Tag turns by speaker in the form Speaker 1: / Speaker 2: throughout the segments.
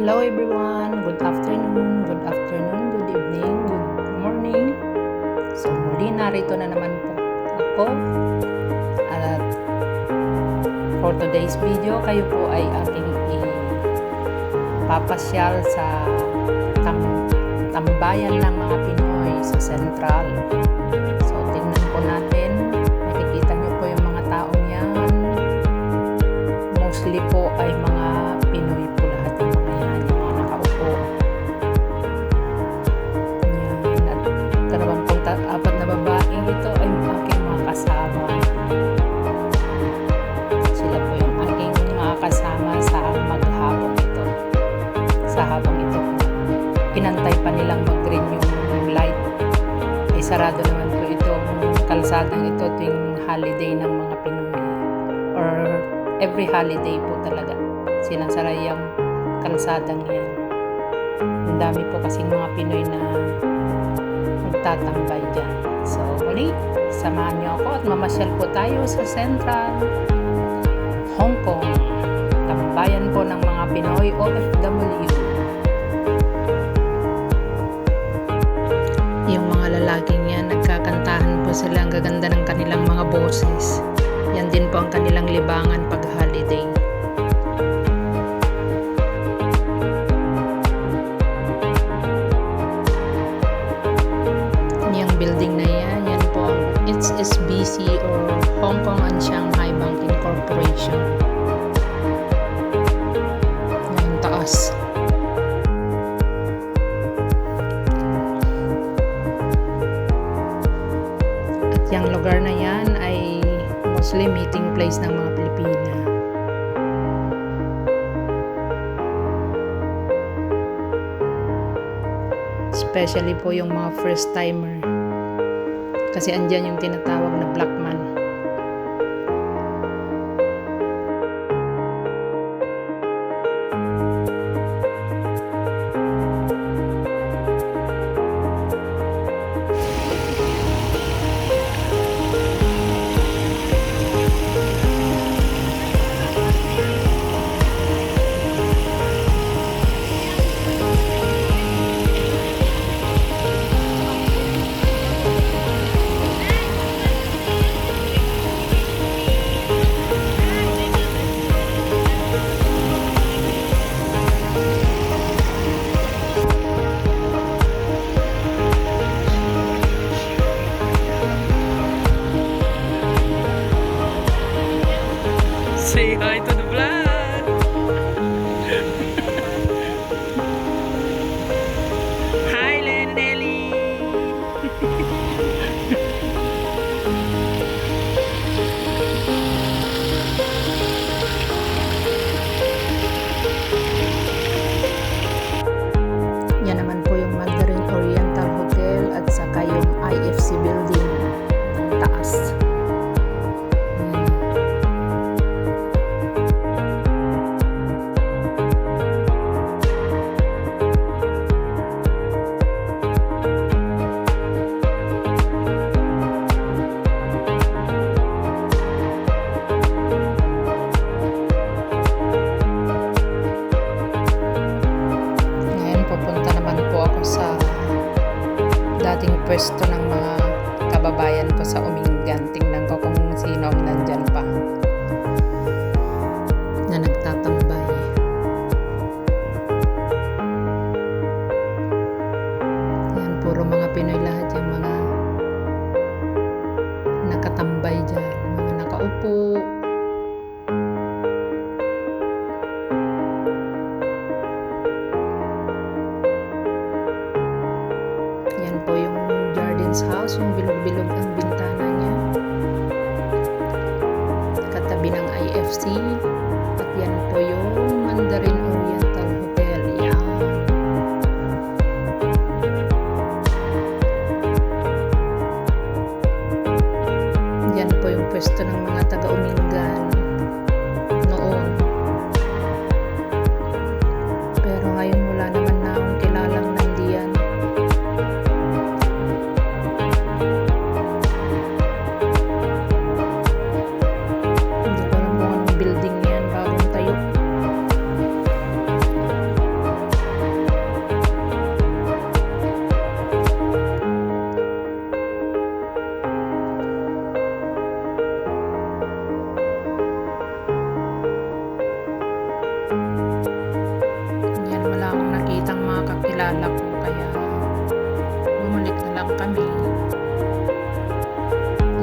Speaker 1: Hello everyone, good afternoon, good afternoon, good evening, good morning. So muli narito na naman po ako. At for today's video kayo po ay aking ipapasyal sa tam tambayan ng mga Pinoy sa Central. Sarado naman po itong kalsadang ito tuwing holiday ng mga Pinoy. Or every holiday po talaga. Sinasara yung kalsadang yan. Ang dami po kasing mga Pinoy na magtatambay dyan. So, muli, samahan niyo ako at mamasyal po tayo sa Central Hong Kong. Tambayan po ng mga Pinoy OFW. Yung mga lalaking yan, nagkakantahan po sila ang gaganda ng kanilang mga boses. Yan din po ang kanilang libangan pag holiday. Yung building na yan, yan po ang HSBC or Hong Kong and At yung lugar na yan ay mostly meeting place ng mga Pilipina. Especially po yung mga first timer. Kasi andyan yung tinatawag na black man. Pwesto ng mga kababayan ko sa Umingan. Jardins House, yung bilog-bilog ang bintana niya. Katabi ng IFC. kilala ko kaya. Bumalik na lang kami.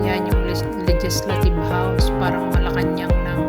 Speaker 1: Yan yung legislative house parang malakanyang ng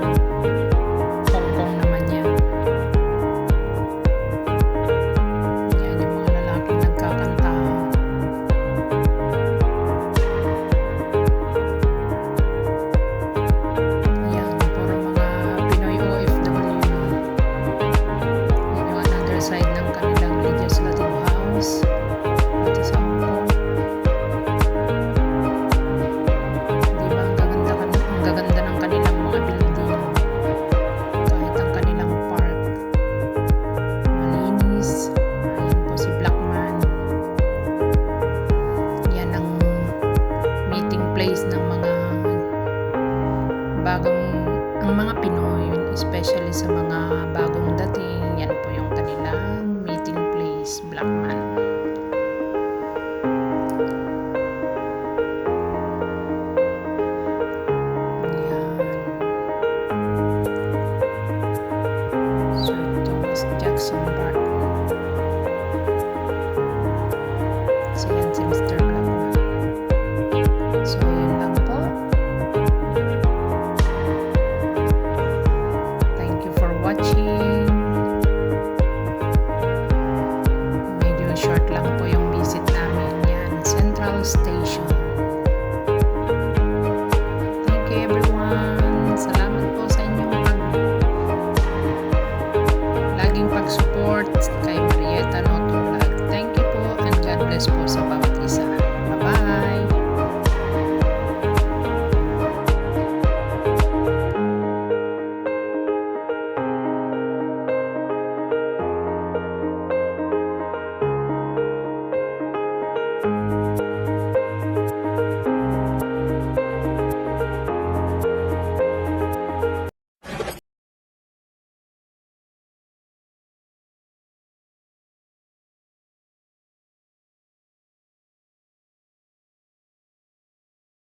Speaker 1: ang mga Pinoy, especially sa mga bagong dating, yan po yung kanilang meeting place, Blackman.